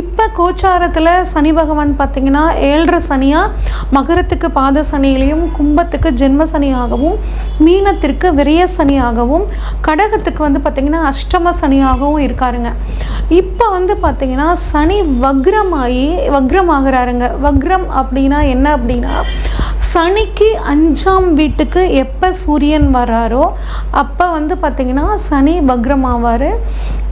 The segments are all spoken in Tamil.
இப்போ கோச்சாரத்தில் சனி பகவான் பார்த்திங்கன்னா ஏழரை சனியாக மகரத்துக்கு பாத சனியிலையும் கும்பத்துக்கு ஜென்ம சனியாகவும் மீனத்திற்கு விரைய சனியாகவும் கடகத்துக்கு வந்து பார்த்திங்கன்னா அஷ்டம சனியாகவும் இருக்காருங்க. இப்போ வந்து பார்த்திங்கன்னா சனி வக்ரமாகி வக்ரமாகிறாருங்க. வக்ரம் அப்படின்னா என்ன அப்படின்னா சனிக்கு அஞ்சாம் வீட்டுக்கு எப்போ சூரியன் வராரோ அப்போ வந்து பார்த்திங்கன்னா சனி வக்ரமாவார்.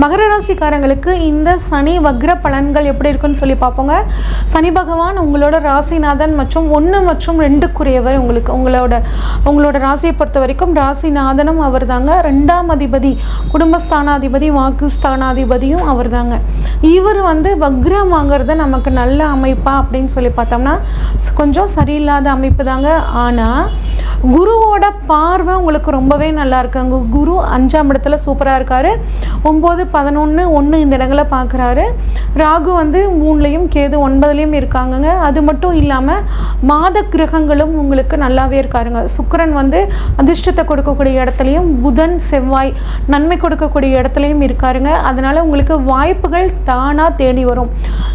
மகர ராசிக்காரங்களுக்கு இந்த சனி வக்ர பலன்கள் எப்படி இருக்குன்னு சொல்லி பார்ப்போங்க. சனி பகவான் உங்களோட ராசிநாதன் மற்றும் ஒன்று மற்றும் ரெண்டுக்குரியவர் உங்களுக்கு உங்களோட உங்களோட ராசியை பொறுத்த வரைக்கும் ராசிநாதனும் அவர் தாங்க ரெண்டாம் அதிபதி குடும்பஸ்தானாதிபதி வாக்குஸ்தானாதிபதியும் அவர் தாங்க இவர் வந்து வக்ரம் வாங்குறது நமக்கு நல்ல அமைப்பா அப்படின்னு சொல்லி பார்த்தோம்னா கொஞ்சம் சரியில்லாத அமைப்பு தாங்க ஆனால் குருவோட பார்வை உங்களுக்கு ரொம்பவே நல்லா இருக்குங்க. குரு அஞ்சாம் இடத்துல சூப்பராக இருக்காரு. ஒம்பது பதினொன்று ஒன்று இந்த இடங்களை பார்க்குறாரு. ராகு வந்து மூணுலேயும் கேது ஒன்பதுலேயும் இருக்காங்கங்க. அது மட்டும் இல்லாமல் மாத கிரகங்களும் உங்களுக்கு நல்லாவே இருக்காருங்க. சுக்கரன் வந்து அதிர்ஷ்டத்தை கொடுக்கக்கூடிய இடத்துலையும் புதன் செவ்வாய் நன்மை கொடுக்கக்கூடிய இடத்துலையும் இருக்காருங்க. அதனால் உங்களுக்கு வாய்ப்புகள் தானாக தேடி வரும்.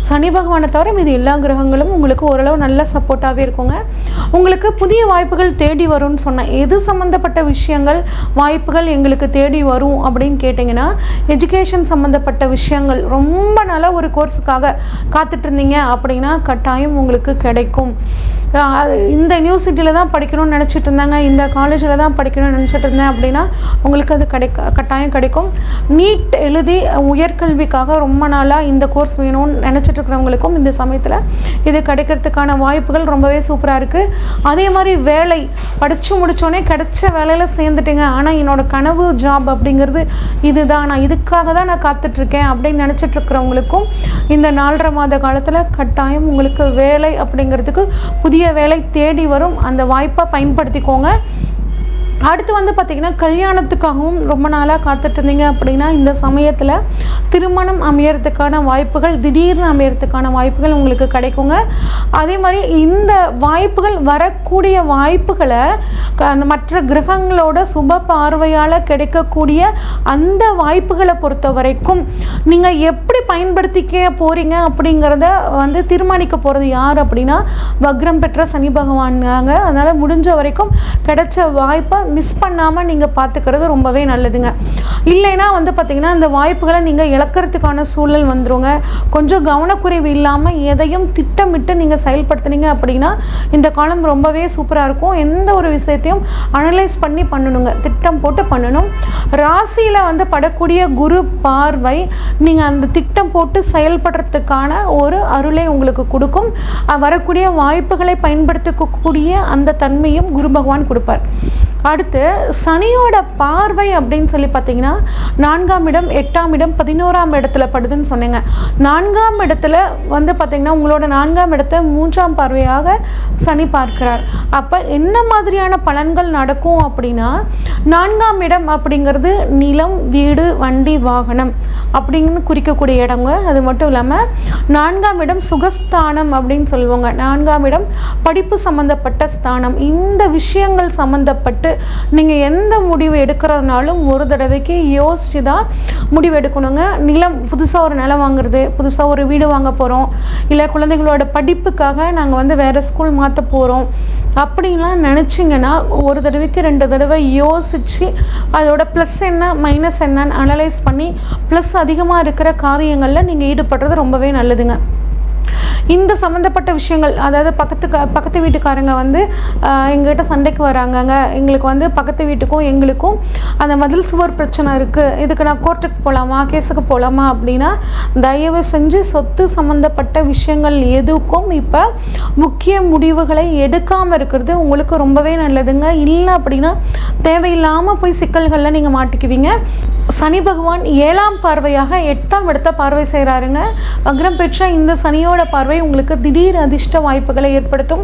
சனி பகவானை தவிர இது எல்லா கிரகங்களும் உங்களுக்கு ஓரளவு நல்ல சப்போர்ட்டாகவே இருக்குங்க. உங்களுக்கு புதிய வாய்ப்புகள் தேடி வரும்னு சொன்னேன் எது சம்மந்தப்பட்ட விஷயங்கள் வாய்ப்புகள் எங்களுக்கு தேடி வரும் அப்படின்னு கேட்டிங்கன்னா எஜுகேஷன் சம்மந்தப்பட்ட விஷயங்கள். ரொம்ப நல்ல ஒரு கோர்ஸுக்காக காத்துட்ருந்தீங்க அப்படின்னா கட்டாயம் உங்களுக்கு கிடைக்கும். இந்த யூனிவர்சிட்டியில் தான் படிக்கணும்னு நினச்சிட்டு இருந்தாங்க. இந்த காலேஜில் தான் படிக்கணும்னு நினச்சிட்டு இருந்தேன் அப்படின்னா உங்களுக்கு அது கிடைக்க கட்டாயம் கிடைக்கும். நீட் எழுதி உயர்கல்விக்காக ரொம்ப நாளாக இந்த கோர்ஸ் வேணும்னு நினச்சிட்டு இருக்கிறவங்களுக்கும் இந்த சமயத்தில் இது கிடைக்கிறதுக்கான வாய்ப்புகள் ரொம்பவே சூப்பராக இருக்குது அதே மாதிரி வேலை. படித்து முடித்தோடனே கிடைச்ச வேலையில் சேர்ந்துட்டேங்க. ஆனால் என்னோடய கனவு ஜாப் அப்படிங்கிறது இதுதான். நான் இதுக்காக தான் நான் காத்துட்ருக்கேன் அப்படின்னு நினச்சிட்ருக்குறவங்களுக்கும் இந்த நாலரை மாத காலத்தில் கட்டாயம் உங்களுக்கு வேலை அப்படிங்கிறதுக்கு புதிய வேலை தேடி வரும். அந்த வாய்ப்பை பயன்படுத்திக்கோங்க. அடுத்து வந்து பார்த்திங்கன்னா கல்யாணத்துக்காகவும் ரொம்ப நாளாக காத்துட்டு இருந்தீங்க அப்படின்னா இந்த சமயத்தில் திருமணம் அமையறதுக்கான வாய்ப்புகள் திடீர்னு அமையறதுக்கான வாய்ப்புகள் உங்களுக்கு கிடைக்குங்க. அதே மாதிரி இந்த வாய்ப்புகள் வரக்கூடிய வாய்ப்புகளை க- மற்ற கிரகங்களோட சுப பார்வையால் கிடைக்கக்கூடிய அந்த வாய்ப்புகளை பொறுத்த வரைக்கும் நீங்கள் எப்படி பயன்படுத்திக்க போகிறீங்க அப்படிங்கிறத வந்து தீர்மானிக்க போகிறது யார் அப்படின்னா வக்ரம் பெற்ற சனி பகவான் அதனால் முடிஞ்ச வரைக்கும் கிடைச்ச வாய்ப்பை மிஸ் பண்ணாமல் நீங்கள் பார்த்துக்கிறது ரொம்பவே நல்லதுங்க. இல்லைன்னா வந்து பார்த்திங்கன்னா அந்த வாய்ப்புகளை நீங்கள் இழக்கிறதுக்கான சூழல் வந்துடுங்க கொஞ்சம் கவனக்குறைவு இல்லாமல் எதையும் திட்டமிட்டு நீங்கள் செயல்படுத்துனீங்க அப்படின்னா இந்த காலம் ரொம்பவே சூப்பராக இருக்கும். எந்த ஒரு விஷயத்தையும் அனலைஸ் பண்ணி பண்ணணுங்க. திட்டம் போட்டு பண்ணணும். ராசியில் வந்து படக்கூடிய குரு பார்வை நீங்கள் அந்த திட்டம் போட்டு செயல்படுறதுக்கான ஒரு அருளை உங்களுக்கு கொடுக்கும். வரக்கூடிய வாய்ப்புகளை பயன்படுத்தக்கூடிய அந்த தன்மையும் குரு பகவான் கொடுப்பார். அடுத்து சனியோட பார்வை அப்படின்னு சொல்லி பார்த்தீங்கன்னா நான்காம் இடம் எட்டாம் இடம் பதினோராம் இடத்துல படுதுன்னு சொன்னீங்க. நான்காம் இடத்துல வந்து பார்த்தீங்கன்னா உங்களோட நான்காம் இடத்தை மூன்றாம் பார்வையாக சனி பார்க்கிறார். அப்போ என்ன மாதிரியான பலன்கள் நடக்கும் அப்படின்னா நான்காம் இடம் அப்படிங்கிறது நிலம் வீடு வண்டி வாகனம் அப்படின்னு குறிக்கக்கூடிய இடங்க. அது மட்டும் இல்லாமல் நான்காம் இடம் சுகஸ்தானம் அப்படின்னு சொல்லுவாங்க. நான்காம் இடம் படிப்பு சம்மந்தப்பட்ட ஸ்தானம். இந்த விஷயங்கள் சம்மந்தப்பட்டு நீங்கள் எந்த முடிவு எடுக்கிறதுனாலும் ஒரு தடவைக்கு யோசித்து தான் முடிவு எடுக்கணுங்க. நிலம் புதுசாக ஒரு நிலம் வாங்குறது புதுசாக ஒரு வீடு வாங்க போகிறோம் இல்லை குழந்தைகளோட படிப்புக்காக நாங்கள் வந்து வேறு ஸ்கூல் மாற்ற போகிறோம் அப்படின்லாம் நினச்சிங்கன்னா ஒரு தடவைக்கு ரெண்டு தடவை யோசித்து அதோட ப்ளஸ் என்ன மைனஸ் என்னன்னு அனலைஸ் பண்ணி ப்ளஸ் அதிகமாக இருக்கிற காரியங்களில் நீங்கள் ஈடுபடுறது ரொம்பவே நல்லதுங்க. இந்த சம்மந்தப்பட்ட விஷயங்கள் அதாவது பக்கத்து பக்கத்து வீட்டுக்காரங்க வந்து எங்ககிட்ட சண்டைக்கு வராங்கங்க. எங்களுக்கு வந்து பக்கத்து வீட்டுக்கும் எங்களுக்கும் அந்த மதில் சுவர் பிரச்சனை இருக்குது இதுக்கு நான் கோர்ட்டுக்கு போகலாமா கேஸுக்கு போகலாமா அப்படின்னா தயவு செஞ்சு சொத்து சம்மந்தப்பட்ட விஷயங்கள் எதுக்கும் இப்போ முக்கிய முடிவுகளை எடுக்காமல் இருக்கிறது உங்களுக்கு ரொம்பவே நல்லதுங்க. இல்லை அப்படின்னா தேவையில்லாமல் போய் சிக்கல்களில் நீங்கள் மாட்டிக்குவீங்க. சனி பகவான் ஏழாம் பார்வையாக எட்டாம் இடத்த பார்வை செய்கிறாருங்க வக்ரம் பெற்ற இந்த சனியோட பார்வை உங்களுக்கு திடீர் அதிர்ஷ்ட வாய்ப்புகளை ஏற்படுத்தும்.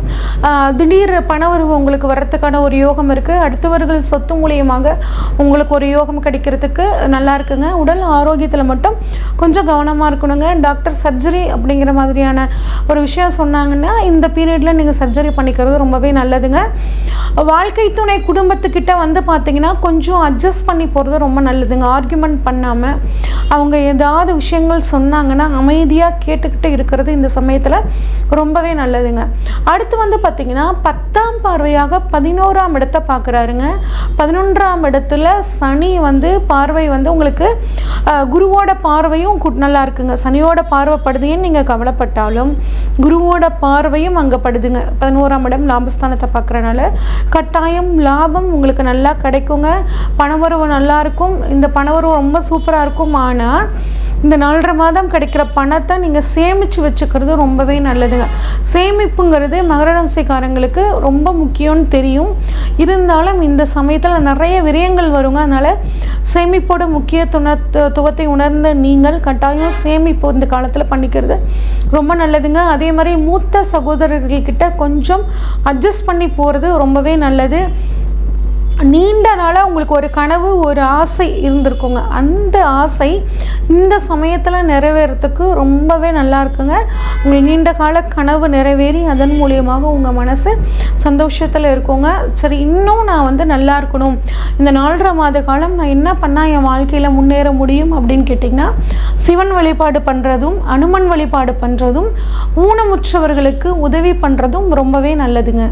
திடீர் பணவரவு உங்களுக்கு வர்றதுக்கான ஒரு யோகம் இருக்குது அடுத்தவர்கள் சொத்து மூலியமாக உங்களுக்கு ஒரு யோகம் கிடைக்கிறதுக்கு நல்லா இருக்குங்க. உடல் ஆரோக்கியத்தில் மட்டும் கொஞ்சம் கவனமாக இருக்கணுங்க. டாக்டர் சர்ஜரி அப்படிங்கிற மாதிரியான ஒரு விஷயம் சொன்னாங்கன்னா இந்த பீரியடில் நீங்கள் சர்ஜரி பண்ணிக்கிறது ரொம்பவே நல்லதுங்க. வாழ்க்கை துணை குடும்பத்துக்கிட்ட வந்து பார்த்தீங்கன்னா கொஞ்சம் அட்ஜஸ்ட் பண்ணி போகிறது ரொம்ப நல்லதுங்க. ஆர்கியூமெண்ட் பண்ணாமல் அவங்க ஏதாவது விஷயங்கள் சொன்னாங்கன்னா அமைதியாக கேட்டுக்கிட்டு இருக்கிறது இந்த சமயத்தில் ரொம்பவே நல்லதுங்க. அடுத்து வந்து பார்த்தீங்கன்னா பத்தாம் பார்வையாக பதினோராம் இடத்தை பார்க்குறாருங்க பதினொன்றாம் இடத்துல சனி வந்து பார்வை வந்து உங்களுக்கு குருவோட பார்வையும் நல்லா இருக்குங்க. சனியோட பார்வைப்படுதுன்னு நீங்கள் கவலைப்பட்டாலும் குருவோட பார்வையும் அங்கே படுதுங்க. பதினோராம் இடம் லாபஸ்தானத்தை பார்க்குறனால கட்டாயம் லாபம் உங்களுக்கு நல்லா கிடைக்குங்க. பணவரவு நல்லா இருக்கும். இந்த பணவரவு ரொம்ப சூப்பராக இருக்கும். ஆனால் இந்த நாலரை மாதம் கிடைக்கிற பணத்தை நீங்கள் சேமித்து வச்சுக்கிறது ரொம்பவே நல்லதுங்க. சேமிப்புங்கிறது மகர ராசிக்காரங்களுக்கு ரொம்ப முக்கியம்னு தெரியும். இருந்தாலும் இந்த சமயத்தில் நிறைய விரயங்கள் வருங்க. அதனால் சேமிப்போட முக்கியத்துவத்தை உணர்ந்த நீங்கள் கட்டாயம் சேமிப்பு இந்த காலத்தில் பண்ணிக்கிறது ரொம்ப நல்லதுங்க. அதே மாதிரி மூத்த சகோதரர்கள்கிட்ட கொஞ்சம் அட்ஜஸ்ட் பண்ணி போகிறது ரொம்பவே நல்லது. நீண்ட நாளாக உங்களுக்கு ஒரு கனவு ஒரு ஆசை இருந்திருக்குங்க. அந்த ஆசை இந்த சமயத்தில் நிறைவேறத்துக்கு ரொம்பவே நல்லா இருக்குங்க. உங்களுக்கு நீண்ட கால கனவு நிறைவேறி அதன் மூலியமாக உங்கள் மனசு சந்தோஷத்தில் இருக்குங்க. சரி இன்னும் நான் வந்து நல்லா இருக்கணும். இந்த நாலரை மாத காலம் நான் என்ன பண்ணால் என் வாழ்க்கையில் முன்னேற முடியும் அப்படின்னு கேட்டிங்கன்னா சிவன் வழிபாடு பண்ணுறதும் அனுமன் வழிபாடு பண்ணுறதும் ஊனமுற்றவர்களுக்கு உதவி பண்ணுறதும் ரொம்பவே நல்லதுங்க.